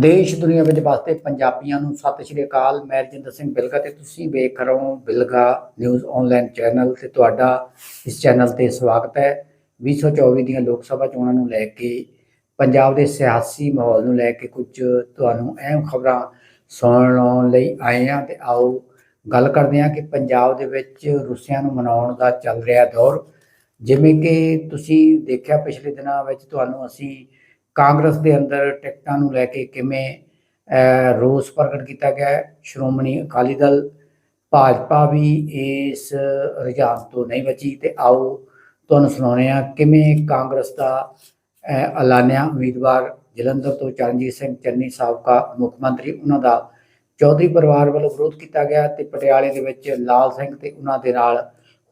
ਦੇਸ਼ ਦੁਨੀਆ ਵਿੱਚ ਵਸਦੇ ਪੰਜਾਬੀਆਂ ਨੂੰ ਸਤਿ ਸ਼੍ਰੀ ਅਕਾਲ। ਮੈਂ ਰਜਿੰਦਰ ਸਿੰਘ ਬਿਲਗਾ ਤੇ ਤੁਸੀਂ ਵੇਖ ਰਹੇ ਹੋ ਬਿਲਗਾ ਨਿਊਜ਼ ਆਨਲਾਈਨ ਚੈਨਲ ਤੇ ਤੁਹਾਡਾ ਇਸ ਚੈਨਲ ਤੇ ਸਵਾਗਤ ਹੈ। 2024 ਦੀਆਂ ਲੋਕ ਸਭਾ ਚੋਣਾਂ ਨੂੰ ਲੈ ਕੇ, ਪੰਜਾਬ ਦੇ ਸਿਆਸੀ ਮਾਹੌਲ ਨੂੰ ਲੈ ਕੇ ਕੁਝ ਤੁਹਾਨੂੰ ਅਹਿਮ ਖਬਰਾਂ ਸੁਣਾਉਣ ਲਈ ਆਏ ਹਾਂ ਤੇ ਆਓ ਗੱਲ ਕਰਦੇ ਹਾਂ ਕਿ ਪੰਜਾਬ ਦੇ ਵਿੱਚ ਰੁੱਸਿਆਂ ਨੂੰ ਮਨਾਉਣ ਦਾ ਚੱਲ ਰਿਹਾ ਦੌਰ। ਜਿਵੇਂ ਕਿ ਤੁਸੀਂ ਦੇਖਿਆ ਪਿਛਲੇ ਦਿਨਾਂ ਵਿੱਚ ਤੁਹਾਨੂੰ ਅਸੀਂ ਕਾਂਗਰਸ ਦੇ ਅੰਦਰ ਟਿਕਟਾਂ ਨੂੰ ਲੈ ਕੇ ਕਿਵੇਂ ਰੋਸ ਪ੍ਰਗਟ ਕੀਤਾ ਗਿਆ ਸ਼੍ਰੋਮਣੀ ਅਕਾਲੀ ਦਲ, ਭਾਜਪਾ ਵੀ ਇਸ ਰੁਝਾਨ ਤੋਂ ਨਹੀਂ ਬਚੀ ਤੇ ਆਓ ਤੁਹਾਨੂੰ ਸੁਣਾਉਂਦੇ ਹਾਂ ਕਿਵੇਂ ਕਾਂਗਰਸ ਦਾ ਐਲਾਨਿਆ। ਉਮੀਦਵਾਰ ਜਲੰਧਰ ਤੋਂ ਚਰਨਜੀਤ ਸਿੰਘ ਚੰਨੀ ਸਾਬਕਾ ਮੁੱਖ ਮੰਤਰੀ, ਉਹਨਾਂ ਦਾ ਚੌਧਰੀ ਪਰਿਵਾਰ ਵੱਲੋਂ ਵਿਰੋਧ ਕੀਤਾ ਗਿਆ ਤੇ ਪਟਿਆਲੇ ਦੇ ਵਿੱਚ ਲਾਲ ਸਿੰਘ ਤੇ ਉਹਨਾਂ ਦੇ ਨਾਲ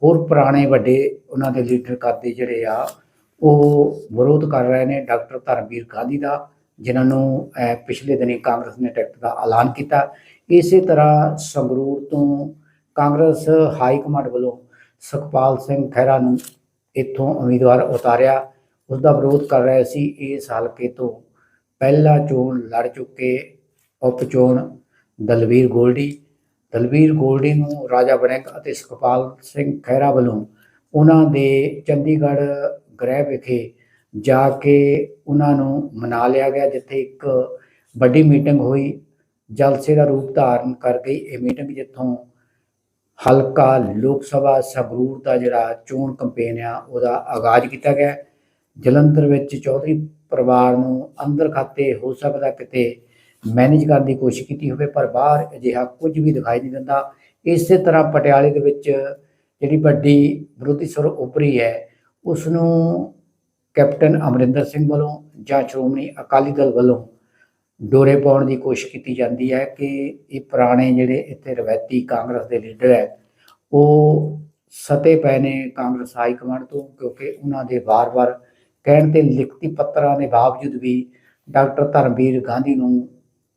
ਹੋਰ ਪੁਰਾਣੇ ਵੱਡੇ ਉਹਨਾਂ ਦੇ ਲੀਡਰ ਕਰਦੇ ਜਿਹੜੇ ਆ ਉਹ ਵਿਰੋਧ ਕਰ ਰਹੇ ਨੇ ਡਾਕਟਰ ਧਰਮਵੀਰ ਗਾਂਧੀ ਦਾ, ਜਿਨ੍ਹਾਂ ਨੂੰ ਪਿਛਲੇ ਦਿਨੀ ਕਾਂਗਰਸ ਨੇ ਟਿਕਟ ਦਾ ਐਲਾਨ ਕੀਤਾ। ਇਸੇ ਤਰ੍ਹਾਂ ਸੰਗਰੂਰ ਤੋਂ ਕਾਂਗਰਸ ਹਾਈ ਕਮਾਂਡ ਵੱਲੋਂ ਸੁਖਪਾਲ ਸਿੰਘ ਖਹਿਰਾ ਨੂੰ ਇੱਥੋਂ ਉਮੀਦਵਾਰ ਉਤਾਰਿਆ। ਉਸ ਦਾ ਵਿਰੋਧ ਕਰ ਰਹੇ ਸੀ। ਇਸ ਹਲਕੇ ਤੋਂ ਪਹਿਲਾ ਚੋਣ ਲੜ ਚੁੱਕੇ ਉਪ ਚੋਣ ਦਲਵੀਰ ਗੋਲਡੀ। ਦਲਵੀਰ ਗੋਲਡੀ ਨੂੰ ਰਾਜਾ ਵੜਿੰਗ ਅਤੇ ਸੁਖਪਾਲ ਸਿੰਘ ਖਹਿਰਾ ਵੱਲੋਂ ਉਹਨਾਂ ਦੇ ਚੰਡੀਗੜ੍ਹ ਗ੍ਰਹਿ ਵਿਖੇ ਜਾ ਕੇ ਉਹਨਾਂ ਨੂੰ ਮਨਾ ਲਿਆ ਗਿਆ, ਜਿੱਥੇ ਇੱਕ ਵੱਡੀ ਮੀਟਿੰਗ ਹੋਈ। ਜਲਸੇ ਦਾ ਰੂਪ ਧਾਰਨ ਕਰ ਗਈ। ਇਹ ਮੀਟਿੰਗ ਜਿੱਥੋਂ ਹਲਕਾ ਲੋਕ ਸਭਾ ਸੰਗਰੂਰ ਦਾ ਜਿਹੜਾ ਚੋਣ ਕੰਪੇਨ ਆ, ਉਹਦਾ ਆਗਾਜ਼ ਕੀਤਾ ਗਿਆ। ਜਲੰਧਰ ਵਿੱਚ ਚੌਧਰੀ ਪਰਿਵਾਰ ਨੂੰ ਅੰਦਰ ਖਾਤੇ ਹੋ ਸਕਦਾ ਕਿਤੇ ਮੈਨੇਜ ਕਰਨ ਦੀ ਕੋਸ਼ਿਸ਼ ਕੀਤੀ ਹੋਵੇ, ਪਰ ਬਾਹਰ ਅਜਿਹਾ ਕੁਝ ਵੀ ਦਿਖਾਈ ਨਹੀਂ ਦਿੰਦਾ। ਇਸੇ ਤਰ੍ਹਾਂ ਪਟਿਆਲੇ ਦੇ ਵਿੱਚ ਜਿਹੜੀ ਵੱਡੀ ਵਿਰੋਧੀ ਸੁਰ ਉੱਭਰੀ ਹੈ ਉਸ ਨੂੰ ਕੈਪਟਨ ਅਮਰਿੰਦਰ ਸਿੰਘ ਵੱਲੋਂ ਜਾਂ ਸ਼੍ਰੋਮਣੀ ਅਕਾਲੀ ਦਲ ਵੱਲੋਂ ਡੋਰੇ ਪਾਉਣ ਦੀ ਕੋਸ਼ਿਸ਼ ਕੀਤੀ ਜਾਂਦੀ ਹੈ ਕਿ ਇਹ ਪੁਰਾਣੇ ਜਿਹੜੇ ਇੱਥੇ ਰਵਾਇਤੀ ਕਾਂਗਰਸ ਦੇ ਲੀਡਰ ਹੈ, ਉਹ ਸਤੇ ਪਏ ਨੇ ਕਾਂਗਰਸ ਹਾਈ ਕਮਾਂਡ ਤੋਂ, ਕਿਉਂਕਿ ਉਹਨਾਂ ਦੇ ਵਾਰ-ਵਾਰ ਕਹਿਣ ਤੇ ਲਿਖਤੀ ਪੱਤਰਾਂ ਦੇ ਬਾਵਜੂਦ ਵੀ ਡਾਕਟਰ ਧਰਮਵੀਰ ਗਾਂਧੀ ਨੂੰ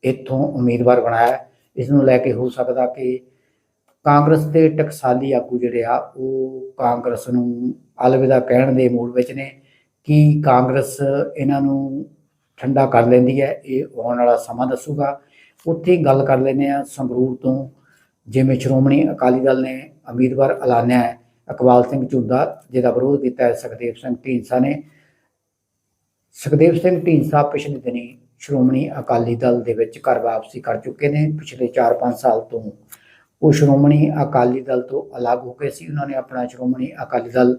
ਇੱਥੋਂ ਉਮੀਦਵਾਰ ਬਣਾਇਆ ਇਸ ਨੂੰ ਲੈ ਕੇ ਹੋ ਸਕਦਾ ਕਿ ਕਾਂਗਰਸ ਦੇ ਟਕਸਾਲੀ ਆਗੂ ਜਿਹੜੇ ਆ, ਉਹ ਕਾਂਗਰਸ ਨੂੰ ਅਲਵਿਦਾ ਕਹਿਣ ਦੇ ਮੂਡ ਵਿੱਚ ਨੇ ਕਿ ਕਾਂਗਰਸ ਇਹਨਾਂ ਨੂੰ ਠੰਡਾ ਕਰ ਲੈਂਦੀ ਹੈ, ਇਹ ਆਉਣ ਵਾਲਾ ਸਮਾਂ ਦੱਸੂਗਾ। ਉੱਥੇ ਗੱਲ ਕਰ ਲੈਂਦੇ ਆ ਸੰਗਰੂਰ ਤੋਂ, ਜਿਵੇਂ ਸ਼੍ਰੋਮਣੀ ਅਕਾਲੀ ਦਲ ਨੇ ਉਮੀਦਵਾਰ ਐਲਾਨਿਆ ਹੈ ਅਕਵਾਲ ਸਿੰਘ ਝੁੰਦਾ, ਜਿਹਦਾ ਵਿਰੋਧ ਕੀਤਾ ਹੈ, ਸੁਖਦੇਵ ਸਿੰਘ ਢੀਂਸਾ ਨੇ। ਸੁਖਦੇਵ ਸਿੰਘ ਢੀਂਸਾ ਪਿਛਲੇ ਦਿਨੀ ਸ਼੍ਰੋਮਣੀ ਅਕਾਲੀ ਦਲ ਦੇ ਵਿੱਚ ਘਰ ਵਾਪਸੀ ਕਰ ਚੁੱਕੇ ਨੇ, ਪਿਛਲੇ 4-5 ਸਾਲ ਤੋਂ। ਉਹ ਸ਼੍ਰੋਮਣੀ ਅਕਾਲੀ ਦਲ ਤੋਂ ਅਲੱਗ ਹੋ ਗਏ ਸੀ। ਉਹਨਾਂ ਨੇ ਆਪਣਾ ਸ਼੍ਰੋਮਣੀ ਅਕਾਲੀ ਦਲ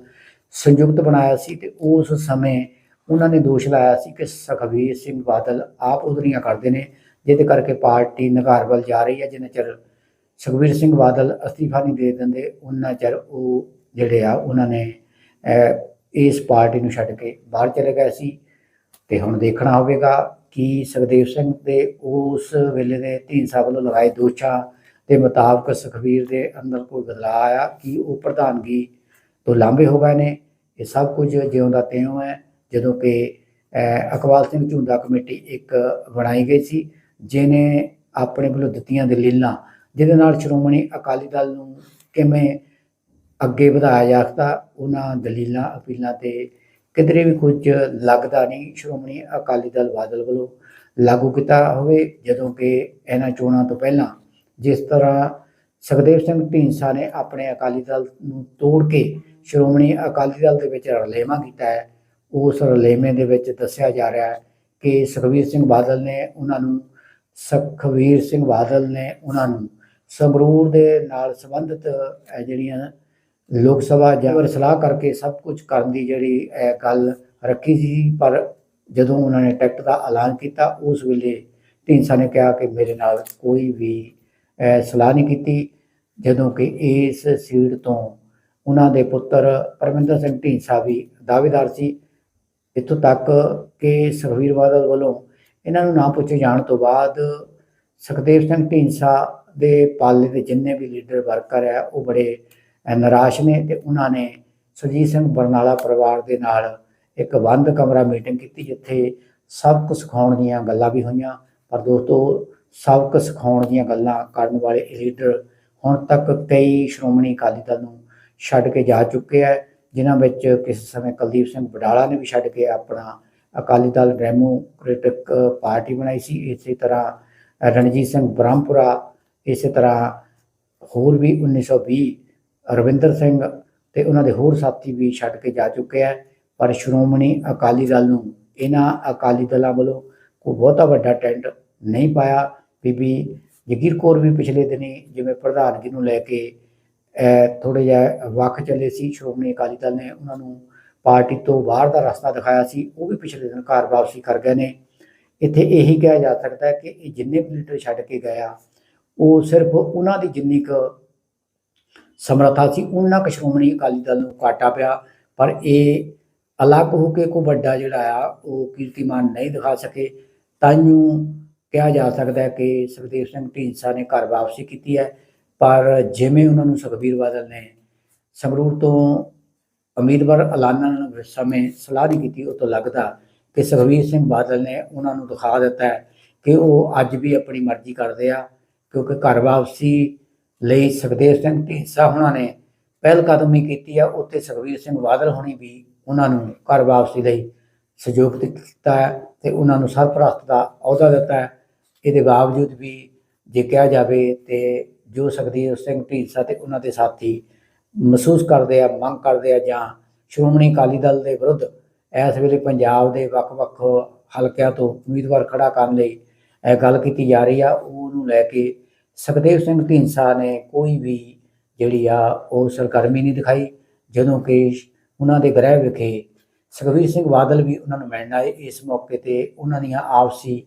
ਸੰਯੁਕਤ ਬਣਾਇਆ ਸੀ ਤੇ ਉਸ ਸਮੇਂ ਉਹਨਾਂ ਨੇ ਦੋਸ਼ ਲਾਇਆ ਸੀ ਕਿ ਸੁਖਬੀਰ ਸਿੰਘ ਬਾਦਲ ਆਪ ਉਧਰੀਆਂ ਕਰਦੇ ਨੇ, ਜਿਹਦੇ ਕਰਕੇ ਪਾਰਟੀ ਨਗਾਰ ਵੱਲ ਜਾ ਰਹੀ ਹੈ। ਜਿੰਨਾ ਚਿਰ ਸੁਖਬੀਰ ਸਿੰਘ ਬਾਦਲ ਅਸਤੀਫਾ ਨਹੀਂ ਦੇ ਦਿੰਦੇ ਉਹਨਾਂ ਚਿਰ ਉਹ ਜਿਹੜੇ ਆ, ਉਹਨਾਂ ਨੇ ਇਸ ਪਾਰਟੀ ਨੂੰ ਛੱਡ ਕੇ ਬਾਹਰ ਚਲੇ ਗਏ ਸੀ। ਤੇ ਹੁਣ ਦੇਖਣਾ ਹੋਵੇਗਾ ਕਿ ਸੁਖਦੇਵ ਸਿੰਘ ਦੇ ਉਸ ਵੇਲੇ ਦੇ ਢੀਂਸਾ ਵੱਲੋਂ ਲਗਾਏ ਦੋਸ਼ਾਂ ਦੇ ਮੁਤਾਬਕ ਸੁਖਬੀਰ ਦੇ ਅੰਦਰ ਕੋਈ ਬਦਲਾਅ ਆਇਆ ਕਿ ਉਹ ਪ੍ਰਧਾਨਗੀ ਤੋਂ ਲਾਂਭੇ ਹੋ ਗਏ ਨੇ? ਇਹ ਸਭ ਕੁਝ ਜਿਉਂ ਦਾ ਤਿਉਂ ਹੈ। ਜਦੋਂ ਕਿ ਅਹ, ਅਕਵਾਲ ਸਿੰਘ ਝੁੰਦਾ ਕਮੇਟੀ ਇੱਕ ਬਣਾਈ ਗਈ ਸੀ ਜਿਨੇ ਆਪਣੇ ਵੱਲੋਂ ਦਿੱਤੀਆਂ ਦਲੀਲਾਂ ਜਿਹਦੇ ਨਾਲ ਸ਼੍ਰੋਮਣੀ ਅਕਾਲੀ ਦਲ ਨੂੰ ਕਿਵੇਂ ਅੱਗੇ ਵਧਾਇਆ ਜਾ ਸਕਦਾ ਉਹਨਾਂ ਦਲੀਲਾਂ ਅਪੀਲਾਂ ਤੇ ਕਿਧਰੇ ਵੀ ਕੁਝ ਲੱਗਦਾ ਨਹੀਂ। ਸ਼੍ਰੋਮਣੀ ਅਕਾਲੀ ਦਲ ਬਾਦਲ ਵੱਲੋਂ ਲਾਗੂ ਕੀਤਾ ਹੋਵੇ ਜਦੋਂ ਕਿ ਇਹਨਾਂ ਚੋਣਾਂ ਤੋਂ ਪਹਿਲਾਂ ਜਿਸ ਤਰ੍ਹਾਂ ਸੁਖਦੇਵ ਸਿੰਘ ਢੀਂਸਾ ਨੇ ਆਪਣੇ ਅਕਾਲੀ ਦਲ ਨੂੰ ਤੋੜ ਕੇ ਸ਼੍ਰੋਮਣੀ ਅਕਾਲੀ ਦਲ ਦੇ ਵਿੱਚ ਰਲੇਵਾਂ ਕੀਤਾ ਹੈ, ਉਸ ਰਲੇਵੇਂ ਦੇ ਵਿੱਚ ਦੱਸਿਆ ਜਾ ਰਿਹਾ ਹੈ ਕਿ ਸੁਖਬੀਰ ਸਿੰਘ ਬਾਦਲ ਨੇ ਉਹਨਾਂ ਨੂੰ ਸੁਖਬੀਰ ਸਿੰਘ ਬਾਦਲ ਨੇ ਉਹਨਾਂ ਨੂੰ ਸੰਗਰੂਰ ਦੇ ਨਾਲ ਸੰਬੰਧਿਤ ਜਿਹੜੀਆਂ ਲੋਕ ਸਭਾ ਜਾਂ ਸਲਾਹ ਕਰਕੇ ਸਭ ਕੁਝ ਕਰਨ ਦੀ ਜਿਹੜੀ ਇਹ ਗੱਲ ਰੱਖੀ ਸੀ, ਪਰ ਜਦੋਂ ਉਹਨਾਂ ਨੇ ਟਿਕਟ ਦਾ ਐਲਾਨ ਕੀਤਾ, ਉਸ ਵੇਲੇ ਢੀਂਸਾ ਨੇ ਕਿਹਾ ਕਿ ਮੇਰੇ ਨਾਲ ਕੋਈ ਵੀ ਸਲਾਹ ਨਹੀਂ ਕੀਤੀ, ਜਦੋਂ ਕਿ ਇਸ ਸੀਟ ਤੋਂ ਉਹਨਾਂ ਦੇ ਪੁੱਤਰ ਪਰਮਿੰਦਰ ਸਿੰਘ ਢੀਂਸਾ ਵੀ ਦਾਅਵੇਦਾਰ ਸੀ। ਇੱਥੋਂ ਤੱਕ ਕਿ ਸੁਖਬੀਰ ਬਾਦਲ ਵੱਲੋਂ ਇਹਨਾਂ ਨੂੰ ਨਾ ਪੁੱਛੇ ਜਾਣ ਤੋਂ ਬਾਅਦ ਸੁਖਦੇਵ ਸਿੰਘ ਢੀਂਸਾ ਦੇ ਪਾਲੇ ਦੇ ਜਿੰਨੇ ਵੀ ਲੀਡਰ ਵਰਕਰ ਹੈ ਉਹ ਬੜੇ ਨਿਰਾਸ਼ ਨੇ ਤੇ ਉਹਨਾਂ ਨੇ ਸੁਰਜੀਤ ਸਿੰਘ ਬਰਨਾਲਾ ਪਰਿਵਾਰ ਦੇ ਨਾਲ ਇੱਕ ਬੰਦ ਕਮਰਾ ਮੀਟਿੰਗ ਕੀਤੀ, ਜਿੱਥੇ ਸਭ ਸਬਕ ਸਿਖਾਉਣ ਦੀਆਂ ਗੱਲਾਂ ਵੀ ਹੋਈਆਂ। ਪਰ ਦੋਸਤੋ ਸਬਕ ਸਿਖਾਉਣ ਦੀਆਂ ਗੱਲਾਂ ਕਰਨ ਵਾਲੇ ਲੀਡਰ ਹੁਣ ਤੱਕ ਕਈ ਸ਼੍ਰੋਮਣੀ ਅਕਾਲੀ ਦਲ ਨੂੰ ਛੱਡ ਕੇ ਜਾ ਚੁੱਕੇ ਹੈ ਜਿਨ੍ਹਾਂ ਵਿੱਚ ਕਿਸੇ ਸਮੇਂ ਕੁਲਦੀਪ ਸਿੰਘ ਬਡਾਲਾ ਨੇ ਵੀ ਛੱਡ ਕੇ ਆਪਣਾ ਅਕਾਲੀ ਦਲ ਡੈਮੋਕ੍ਰੈਟਿਕ ਪਾਰਟੀ ਬਣਾਈ ਸੀ। ਇਸੇ ਤਰ੍ਹਾਂ ਰਣਜੀਤ ਸਿੰਘ ਬ੍ਰਹਮਪੁਰਾ, ਇਸੇ ਤਰ੍ਹਾਂ ਹੋਰ ਵੀ 1920 ਰਵਿੰਦਰ ਸਿੰਘ ਤੇ ਉਹਨਾਂ ਦੇ ਹੋਰ ਸਾਥੀ ਵੀ ਛੱਡ ਕੇ ਜਾ ਚੁੱਕੇ ਆ। ਪਰ ਸ਼੍ਰੋਮਣੀ ਅਕਾਲੀ ਦਲ ਨੂੰ ਇਹਨਾਂ ਅਕਾਲੀ ਦਲਾਂ ਵੱਲੋਂ ਕੋਈ ਬਹੁਤਾ ਵੱਡਾ ਟੈਂਟ ਨਹੀਂ ਪਾਇਆ। ਬੀਬੀ ਜਗੀਰ ਕੌਰ ਵੀ ਪਿਛਲੇ ਦਿਨੀ ਜਿਵੇਂ ਪ੍ਰਧਾਨਗੀ ਨੂੰ ਲੈ ਕੇ ਥੋੜੇ ਜਿਹਾ ਵੱਖ ਚੱਲੇ ਸੀ, ਸ਼੍ਰੋਮਣੀ ਅਕਾਲੀ ਦਲ ਨੇ ਉਹਨਾਂ ਨੂੰ ਪਾਰਟੀ ਤੋਂ ਬਾਹਰ ਦਾ ਰਸਤਾ ਦਿਖਾਇਆ ਸੀ, ਉਹ ਵੀ ਪਿਛਲੇ ਦਿਨ ਘਰ ਵਾਪਸੀ ਕਰ ਗਏ ਨੇ। ਇੱਥੇ ਇਹੀ ਕਿਹਾ ਜਾ ਸਕਦਾ ਹੈ ਕਿ ਇਹ ਜਿੰਨੇ ਵੀ ਲੀਡਰ ਛੱਡ ਕੇ ਗਿਆ ਉਹ ਸਿਰਫ ਉਹਨਾਂ ਦੀ ਜਿੰਨੀ ਕੁ ਸਮਰੱਥਾ ਸੀ, ਉਹਨਾਂ ਕੁ ਸ਼੍ਰੋਮਣੀ ਅਕਾਲੀ ਦਲ ਨੂੰ ਘਾਟਾ ਪਿਆ, ਪਰ ਇਹ ਅਲੱਗ ਹੋ ਕੇ ਕੋਈ ਵੱਡਾ ਜਿਹੜਾ ਆ, ਉਹ ਕੀਰਤੀਮਾਨ ਨਹੀਂ ਦਿਖਾ ਸਕੇ। ਤਾਂਯੂ ਕਿਹਾ ਜਾ ਸਕਦਾ ਹੈ ਕਿ ਸੁਖਦੇਵ ਸਿੰਘ ਢੀਂਡਸਾ ਨੇ ਘਰ ਵਾਪਸੀ ਕੀਤੀ ਹੈ, ਪਰ ਜਿਵੇਂ ਉਹਨਾਂ ਨੂੰ ਸੁਖਬੀਰ ਬਾਦਲ ਨੇ ਸੰਗਰੂਰ ਤੋਂ ਉਮੀਦਵਾਰ ਐਲਾਨਣ ਸਮੇਂ ਸਲਾਹ ਨਹੀਂ ਕੀਤੀ, ਉਹ ਤੋਂ ਲੱਗਦਾ ਕਿ ਸੁਖਬੀਰ ਸਿੰਘ ਬਾਦਲ ਨੇ ਉਹਨਾਂ ਨੂੰ ਦਿਖਾ ਦਿੱਤਾ ਕਿ ਉਹ ਅੱਜ ਵੀ ਆਪਣੀ ਮਰਜ਼ੀ ਕਰਦੇ ਆ, ਕਿਉਂਕਿ ਘਰ ਵਾਪਸੀ ਲਈ ਸੁਖਦੇਵ ਸਿੰਘ ਢੀਂਡਸਾ ਉਹਨਾਂ ਨੇ ਪਹਿਲ ਕਦਮੀ ਕੀਤੀ ਆ, ਉੱਥੇ ਸੁਖਬੀਰ ਸਿੰਘ ਬਾਦਲ ਹੋਣੀ ਵੀ ਉਹਨਾਂ ਨੂੰ ਘਰ ਵਾਪਸੀ ਲਈ ਸਹਿਯੋਗ ਦਿੱਤਾ ਹੈ ਤੇ ਉਹਨਾਂ ਨੂੰ ਸਰਪ੍ਰਸਤ ਦਾ ਅਹੁਦਾ ਦਿੱਤਾ ਇਹਦੇ ਬਾਵਜੂਦ ਵੀ ਜੇ ਕਿਹਾ ਜਾਵੇ ਤੇ ਜੋ ਸੁਖਦੇਵ ਸਿੰਘ ਢੀਂਡਸਾ ਤੇ ਉਹਨਾਂ ਦੇ ਸਾਥੀ ਮਹਿਸੂਸ ਕਰਦੇ ਆ, ਮੰਗ ਕਰਦੇ ਆ ਜਾਂ ਸ਼੍ਰੋਮਣੀ ਅਕਾਲੀ ਦਲ ਦੇ ਵਿਰੁੱਧ ਇਸ ਵੇਲੇ ਪੰਜਾਬ ਦੇ ਵੱਖ-ਵੱਖ ਹਲਕਿਆਂ ਤੋਂ ਉਮੀਦਵਾਰ ਖੜਾ ਕਰਨ ਲਈ ਇਹ ਗੱਲ ਕੀਤੀ ਜਾ ਰਹੀ ਆ, ਉਹਨੂੰ ਲੈ ਕੇ ਸੁਖਦੇਵ ਸਿੰਘ ਢੀਂਡਸਾ ਨੇ ਕੋਈ ਵੀ ਜਿਹੜੀ ਆ, ਉਹ ਸਰਗਰਮੀ ਨਹੀਂ ਦਿਖਾਈ। ਜਦੋਂ ਕਿ ਉਹਨਾਂ ਦੇ ਗ੍ਰਹਿ ਵਿਖੇ ਸੁਖਬੀਰ ਸਿੰਘ ਬਾਦਲ ਵੀ ਉਹਨਾਂ ਨੂੰ ਮਿਲਣ ਆਏ, ਇਸ ਮੌਕੇ ਤੇ ਉਹਨਾਂ ਦੀਆਂ ਆਪਸੀ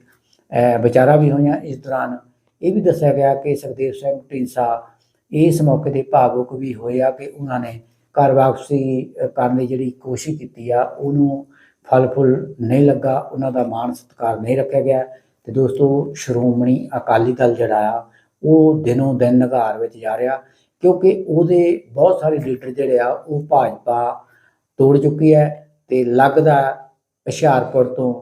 ਵਿਚਾਰਾਂ ਵੀ ਹੋਈਆਂ ਇਸ ਦੌਰਾਨ। ਇਹ ਵੀ ਦੱਸਿਆ ਗਿਆ ਕਿ ਸੁਖਦੇਵ ਸਿੰਘ ਢੀਂਡਸਾ ਇਸ ਮੌਕੇ ਤੇ ਭਾਵੁਕ ਵੀ ਹੋਇਆ ਕਿ ਉਹਨਾਂ ਨੇ ਘਰ ਵਾਪਸੀ ਕਰਨ ਦੀ ਜਿਹੜੀ ਕੋਸ਼ਿਸ਼ ਕੀਤੀ ਆ, ਉਹਨੂੰ ਫਲ ਫੁੱਲ ਨਹੀਂ ਲੱਗਾ, ਉਹਨਾਂ ਦਾ ਮਾਣ ਸਤਿਕਾਰ ਨਹੀਂ ਰੱਖਿਆ ਗਿਆ। ਤੇ ਦੋਸਤੋ, ਸ਼੍ਰੋਮਣੀ ਅਕਾਲੀ ਦਲ ਜਿਹੜਾ ਆ, ਉਹ ਦਿਨੋਂ ਦਿਨ ਨਗਾਰ ਵਿੱਚ ਜਾ ਰਿਹਾ, ਕਿਉਂਕਿ ਉਹਦੇ ਬਹੁਤ ਸਾਰੇ ਲੀਡਰ ਜਿਹੜੇ ਆ, ਉਹ ਭਾਜਪਾ ਤੋੜ ਚੁੱਕੀ ਹੈ ਤੇ ਲੱਗਦਾ ਹੁਸ਼ਿਆਰਪੁਰ ਤੋਂ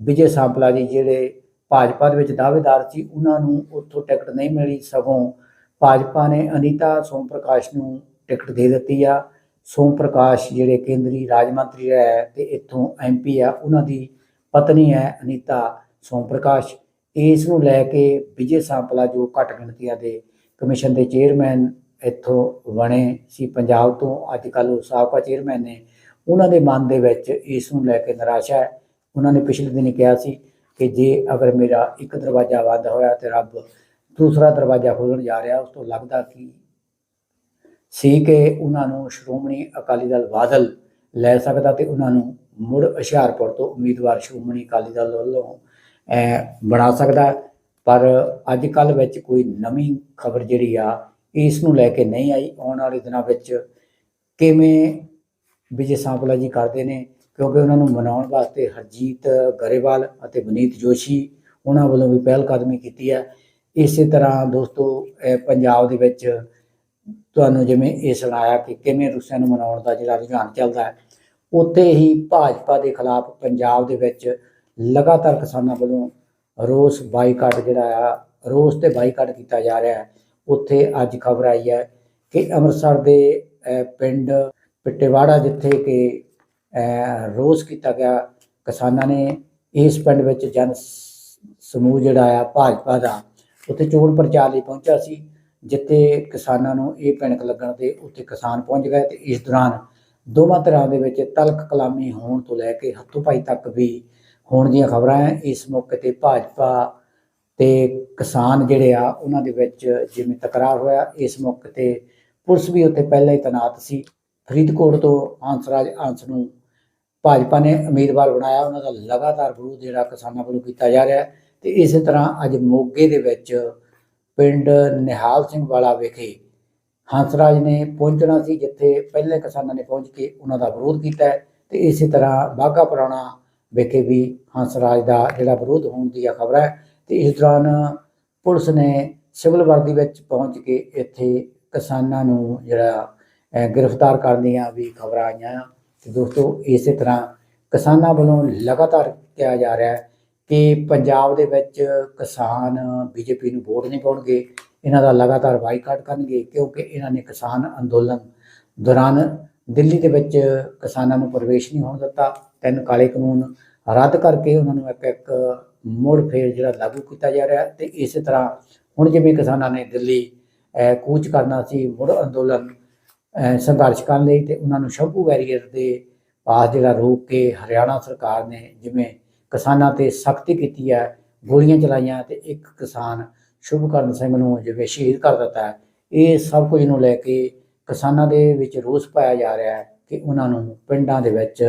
ਵਿਜੇ ਸਾਂਪਲਾ ਜੀ ਜਿਹੜੇ ਭਾਜਪਾ ਦੇ ਵਿੱਚ ਦਾਅਵੇਦਾਰ ਸੀ, ਉਹਨਾਂ ਨੂੰ ਉੱਥੋਂ ਟਿਕਟ ਨਹੀਂ ਮਿਲੀ ਸਗੋਂ ਭਾਜਪਾ ਨੇ ਅਨੀਤਾ ਸੋਮ ਪ੍ਰਕਾਸ਼ ਨੂੰ ਟਿਕਟ ਦੇ ਦਿੱਤੀ ਆ। ਸੋਮ ਪ੍ਰਕਾਸ਼ ਜਿਹੜੇ ਕੇਂਦਰੀ ਰਾਜ ਮੰਤਰੀ ਹੈ ਤੇ ਇੱਥੋਂ ਐਮਪੀ ਆ, ਉਹਨਾਂ ਦੀ ਪਤਨੀ ਹੈ ਅਨੀਤਾ ਸੋਮ ਪ੍ਰਕਾਸ਼ ਇਸ ਨੂੰ ਲੈ ਕੇ ਵਿਜੇ ਸਾਂਪਲਾ ਜੋ ਘੱਟ ਗਿਣਤੀਆਂ ਦੇ ਕਮਿਸ਼ਨ ਦੇ ਚੇਅਰਮੈਨ ਇੱਥੋਂ ਬਣੇ ਸੀ ਪੰਜਾਬ ਤੋਂ ਅੱਜ ਕੱਲ੍ਹ ਉਹ ਸਾਬਕਾ ਚੇਅਰਮੈਨ ਨੇ। ਉਹਨਾਂ ਦੇ ਮਨ ਦੇ ਵਿੱਚ ਇਸ ਨੂੰ ਲੈ ਕੇ ਨਿਰਾਸ਼ਾ ਹੈ। ਉਹਨਾਂ ਨੇ ਪਿਛਲੇ ਦਿਨ ਕਿਹਾ ਸੀ ਕਿ ਜੇ ਅਗਰ ਮੇਰਾ ਇੱਕ ਦਰਵਾਜ਼ਾ ਬੰਦ ਹੋਇਆ ਤੇ ਰੱਬ ਦੂਸਰਾ ਦਰਵਾਜ਼ਾ ਖੋਲ੍ਹਣ ਜਾ ਰਿਹਾ, ਉਸ ਤੋਂ ਲੱਗਦਾ ਕਿ ਸੀ ਕਿ ਉਹਨਾਂ ਨੂੰ ਸ਼੍ਰੋਮਣੀ ਅਕਾਲੀ ਦਲ ਬਾਦਲ ਲੈ ਸਕਦਾ ਤੇ ਉਹਨਾਂ ਨੂੰ ਮੁੜ ਹੁਸ਼ਿਆਰਪੁਰ ਤੋਂ ਉਮੀਦਵਾਰ ਸ਼੍ਰੋਮਣੀ ਅਕਾਲੀ ਦਲ ਵੱਲੋਂ ਬਣਾ ਸਕਦਾ। ਪਰ ਅੱਜ ਕੱਲ ਵਿੱਚ ਕੋਈ ਨਵੀਂ ਖਬਰ ਜਿਹੜੀ ਆ, ਇਸ ਨੂੰ ਲੈ ਕੇ ਨਹੀਂ ਆਈ। ਆਉਣ ਵਾਲੇ ਦਿਨਾਂ ਵਿੱਚ ਕਿਵੇਂ ਵਿਜੇ ਸਾਂਪਲਾ ਜੀ ਕਰਦੇ ਨੇ ਕਿਉਂਕਿ ਉਹਨਾਂ ਨੂੰ ਮਨਾਉਣ ਵਾਸਤੇ ਹਰਜੀਤ ਗਰੇਵਾਲ ਅਤੇ ਬਨੀਤ ਜੋਸ਼ੀ ਉਹਨਾਂ ਵੱਲੋਂ ਵੀ ਪਹਿਲ ਕਦਮੀ ਕੀਤੀ ਹੈ। ਇਸੇ ਤਰ੍ਹਾਂ ਦੋਸਤੋ ਪੰਜਾਬ ਦੇ ਵਿੱਚ ਤੁਹਾਨੂੰ ਜਿਵੇਂ ਇਹ ਸੁਣਾਇਆ ਕਿ ਕਿਵੇਂ ਰੂਸਿਆਂ ਨੂੰ ਮਨਾਉਣ ਦਾ ਜਿਹੜਾ ਰੁਝਾਨ ਚੱਲਦਾ ਹੈ, ਉੱਥੇ ਹੀ ਭਾਜਪਾ ਦੇ ਖਿਲਾਫ ਪੰਜਾਬ ਦੇ ਵਿੱਚ ਲਗਾਤਾਰ ਕਿਸਾਨਾਂ ਵੱਲੋਂ ਰੋਸ ਬਾਈਕਾਟ ਜਿਹੜਾ ਆ, ਰੋਸ ਤੇ ਬਾਈਕਾਟ ਕੀਤਾ ਜਾ ਰਿਹਾ ਹੈ। ਉੱਥੇ ਅੱਜ ਖਬਰ ਆਈ ਹੈ ਕਿ ਅੰਮ੍ਰਿਤਸਰ ਦੇ ਪਿੰਡ ਪਿੱਟੇਵਾੜਾ ਜਿੱਥੇ ਕਿ ਰੋਸ ਕੀਤਾ ਗਿਆ। ਕਿਸਾਨਾਂ ਨੇ ਇਸ ਪਿੰਡ ਵਿੱਚ ਜਨ ਸਮੂਹ ਜਿਹੜਾ ਆ, ਭਾਜਪਾ ਦਾ, ਉੱਥੇ ਚੋਣ ਪ੍ਰਚਾਰ ਲਈ ਪਹੁੰਚਿਆ ਸੀ, ਜਿੱਥੇ ਕਿਸਾਨਾਂ ਨੂੰ ਇਹ ਭਿਣਕ ਲੱਗਣ ਤੇ ਉੱਥੇ ਕਿਸਾਨ ਪਹੁੰਚ ਗਏ ਤੇ ਇਸ ਦੌਰਾਨ ਦੋਵਾਂ ਤਰ੍ਹਾਂ ਦੇ ਵਿੱਚ ਤਲਕ ਕਲਾਮੀ ਹੋਣ ਤੋਂ ਲੈ ਕੇ ਹੱਥੋਂ ਪਾਈ ਤੱਕ ਵੀ ਹੋਣ ਦੀਆਂ ਖਬਰਾਂ ਹੈ। ਇਸ ਮੌਕੇ ਤੇ ਭਾਜਪਾ ਤੇ ਕਿਸਾਨ ਜਿਹੜੇ ਆ, ਉਹਨਾਂ ਦੇ ਵਿੱਚ ਜਿਵੇਂ ਤਕਰਾਰ ਹੋਇਆ, ਇਸ ਮੌਕੇ ਤੇ ਪੁਲਿਸ ਵੀ ਉੱਥੇ ਪਹਿਲਾਂ ਹੀ ਤੈਨਾਤ ਸੀ। ਫਰੀਦਕੋਟ ਤੋਂ ਹੰਸਰਾਜ ਹੰਸ ਨੂੰ ਭਾਜਪਾ ਨੇ ਉਮੀਦਵਾਰ ਬਣਾਇਆ, ਉਹਨਾਂ ਦਾ ਲਗਾਤਾਰ ਵਿਰੋਧ ਜਿਹੜਾ ਕਿਸਾਨਾਂ ਵੱਲੋਂ ਕੀਤਾ ਜਾ ਰਿਹਾ ਹੈ ਤੇ ਇਸੇ ਤਰ੍ਹਾਂ ਅੱਜ ਮੋਗੇ ਦੇ ਵਿੱਚ ਪਿੰਡ ਨਿਹਾਲ ਸਿੰਘ ਵਾਲਾ ਵਿਖੇ ਹੰਸਰਾਜ ਨੇ ਪਹੁੰਚਣਾ ਸੀ, ਜਿੱਥੇ ਪਹਿਲੇ ਕਿਸਾਨਾਂ ਨੇ ਪਹੁੰਚ ਕੇ ਉਹਨਾਂ ਦਾ ਵਿਰੋਧ ਕੀਤਾ ਹੈ ਤੇ ਇਸੇ ਤਰ੍ਹਾਂ ਬਾਘਾ ਪੁਰਾਣਾ ਵਿਖੇ ਵੀ ਹੰਸਰਾਜ ਦਾ ਜਿਹੜਾ ਵਿਰੋਧ ਹੋਣ ਦੀ ਖਬਰ ਹੈ ਤੇ ਇਸ ਦੌਰਾਨ ਪੁਲਿਸ ਨੇ ਸਿਵਲ ਵਰਦੀ ਵਿੱਚ ਪਹੁੰਚ ਕੇ ਇੱਥੇ ਕਿਸਾਨਾਂ ਨੂੰ ਜਿਹੜਾ ਗ੍ਰਿਫਤਾਰ ਕਰਨ ਦੀਆਂ ਵੀ ਖਬਰਾਂ ਆਈਆਂ। ਤੇ ਦੋਸਤੋ, ਇਸੇ ਤਰ੍ਹਾਂ ਕਿਸਾਨਾਂ ਵੱਲੋਂ ਲਗਾਤਾਰ ਕਿਹਾ ਜਾ ਰਿਹਾ ਹੈ ਕਿ ਪੰਜਾਬ ਦੇ ਵਿੱਚ ਕਿਸਾਨ ਬੀਜੇਪੀ ਨੂੰ ਵੋਟ ਨਹੀਂ ਪਾਉਣਗੇ, ਇਹਨਾਂ ਦਾ ਲਗਾਤਾਰ ਬਾਈਕਾਟ ਕਰਨਗੇ ਕਿਉਂਕਿ ਇਹਨਾਂ ਨੇ ਕਿਸਾਨ ਅੰਦੋਲਨ ਦੌਰਾਨ ਦਿੱਲੀ ਦੇ ਵਿੱਚ ਕਿਸਾਨਾਂ ਨੂੰ ਪ੍ਰਵੇਸ਼ ਨਹੀਂ ਹੋਣ ਦਿੱਤਾ। ਤਿੰਨ ਕਾਲੇ ਕਾਨੂੰਨ ਰੱਦ ਕਰਕੇ ਉਹਨਾਂ ਨੂੰ ਇੱਕ ਇੱਕ ਮੁੜ ਫੇਰ ਜਿਹੜਾ ਲਾਗੂ ਕੀਤਾ ਜਾ ਰਿਹਾ ਤੇ ਇਸੇ ਤਰ੍ਹਾਂ ਹੁਣ ਜਿਵੇਂ ਕਿਸਾਨਾਂ ਨੇ ਦਿੱਲੀ ਕੂਚ ਕਰਨਾ ਸੀ, ਮੁੜ ਅੰਦੋਲਨ ਸੰਘਰਸ਼ ਕਰਨ ਲਈ ਤੇ ਉਹਨਾਂ ਨੂੰ ਸ਼ੰਭੂ ਵੈਰੀਅਰ ਦੇ ਪਾਸ ਜਿਹੜਾ ਰੋਕ ਕੇ ਹਰਿਆਣਾ ਸਰਕਾਰ ਨੇ ਜਿਵੇਂ ਕਿਸਾਨਾਂ ਤੇ ਸਖਤੀ ਕੀਤੀ ਹੈ, ਗੋਲੀਆਂ ਚਲਾਈਆਂ ਤੇ ਇੱਕ ਕਿਸਾਨ ਸ਼ੁਭਕਰਨ ਸਿੰਘ ਨੂੰ ਜਿਵੇਂ ਸ਼ਹੀਦ ਕਰ ਦਿੱਤਾ ਇਹ ਸਭ ਕੁਝ ਨੂੰ ਲੈ ਕੇ ਕਿਸਾਨਾਂ ਦੇ ਵਿੱਚ ਰੋਸ ਪਾਇਆ ਜਾ ਰਿਹਾ ਹੈ ਕਿ ਉਹਨਾਂ ਨੂੰ ਪਿੰਡਾਂ ਦੇ ਵਿੱਚ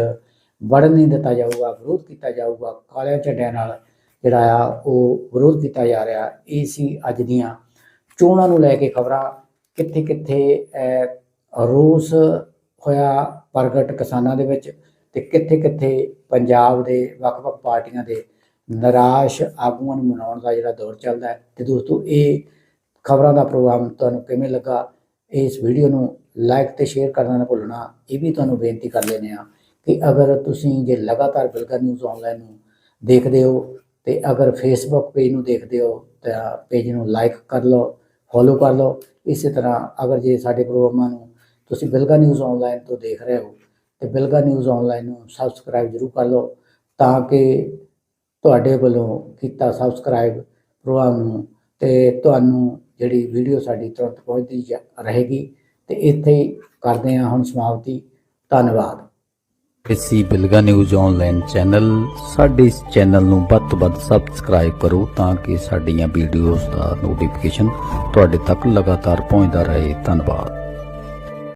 ਵੜਨ ਨਹੀਂ ਦਿੱਤਾ ਜਾਊਗਾ, ਵਿਰੋਧ ਕੀਤਾ ਜਾਊਗਾ, ਕਾਲਿਆਂ ਝੰਡਿਆਂ ਨਾਲ ਜਿਹੜਾ ਆ ਉਹ ਵਿਰੋਧ ਕੀਤਾ ਜਾ ਰਿਹਾ। ਇਹ ਸੀ ਅੱਜ ਦੀਆਂ ਚੋਣਾਂ ਨੂੰ ਲੈ ਕੇ ਖਬਰਾਂ। ਕਿੱਥੇ ਕਿੱਥੇ ਰੋਸ ਹੋਇਆ ਪ੍ਰਗਟ ਕਿਸਾਨਾਂ ਦੇ ਵਿੱਚ ਤੇ ਕਿੱਥੇ ਕਿੱਥੇ ਪੰਜਾਬ ਦੇ ਵੱਖ-ਵੱਖ ਪਾਰਟੀਆਂ ਦੇ ਨਿਰਾਸ਼ ਆਗੂਆਂ ਨੂੰ ਮਨਾਉਣ ਦਾ ਜਿਹੜਾ ਦੌਰ ਚੱਲਦਾ ਹੈ। ਤੇ ਦੋਸਤੋ, ਇਹ ਖਬਰਾਂ ਦਾ ਪ੍ਰੋਗਰਾਮ ਤੁਹਾਨੂੰ ਕਿਵੇਂ ਲੱਗਾ? ਇਸ ਵੀਡੀਓ ਨੂੰ ਲਾਈਕ ਤੇ ਸ਼ੇਅਰ ਕਰਨਾ ਨਾ ਭੁੱਲਣਾ। ਇਹ ਵੀ ਤੁਹਾਨੂੰ ਬੇਨਤੀ ਕਰ ਲੈਂਦੇ ਆ ਕਿ ਅਗਰ ਤੁਸੀਂ ਜੇ ਲਗਾਤਾਰ ਬਿਲਕੁਲ ਨਿਊਜ਼ ਆਨਲਾਈਨ ਨੂੰ ਦੇਖਦੇ ਹੋ ਤੇ ਅਗਰ ਫੇਸਬੁੱਕ ਪੇਜ ਨੂੰ ਦੇਖਦੇ ਹੋ ਤਾਂ ਪੇਜ ਨੂੰ ਲਾਈਕ ਕਰ ਲਓ ਫੋਲੋ ਕਰ ਲਓ। ਇਸੇ ਤਰ੍ਹਾਂ ਅਗਰ ਜੇ ਸਾਡੇ ਪ੍ਰੋਗਰਾਮਾਂ ਨੂੰ ਤੁਸੀਂ ਬਿਲਗਾ ਨਿਊਜ਼ ਆਨਲਾਈਨ ਤੋਂ ਦੇਖ ਰਹੇ ਹੋ ਤੇ ਬਿਲਗਾ ਨਿਊਜ਼ ਆਨਲਾਈਨ ਨੂੰ ਸਬਸਕ੍ਰਾਈਬ ਜ਼ਰੂਰ ਕਰ ਲਓ ਤਾਂ ਕਿ ਤੁਹਾਡੇ ਵੱਲੋਂ ਕੀਤਾ ਸਬਸਕ੍ਰਾਈਬ ਪ੍ਰੋਗਰਾਮ ਨੂੰ ਤੇ ਤੁਹਾਨੂੰ ਜਿਹੜੀ ਵੀਡੀਓ ਸਾਡੀ ਤੁਰੰਤ ਪਹੁੰਚਦੀ ਜਾ- ਰਹੇਗੀ ਤੇ ਇੱਥੇ ਕਰਦੇ ਹਾਂ ਹੁਣ ਸਮਾਪਤੀ, ਧੰਨਵਾਦ। ਇਸੀ ਬਿਲਗਾ ਨਿਊਜ਼ ਆਨਲਾਈਨ ਚੈਨਲ ਸਾਡੇ ਇਸ ਚੈਨਲ ਨੂੰ ਵੱਧ ਤੋਂ ਵੱਧ ਸਬਸਕ੍ਰਾਈਬ ਕਰੋ ਤਾਂ ਕਿ ਸਾਡੀਆਂ ਵੀਡੀਓਜ਼ ਦਾ ਨੋਟੀਫਿਕੇਸ਼ਨ ਤੁਹਾਡੇ ਤੱਕ ਲਗਾਤਾਰ ਪਹੁੰਚਦਾ ਰਹੇ। ਧੰਨਵਾਦ।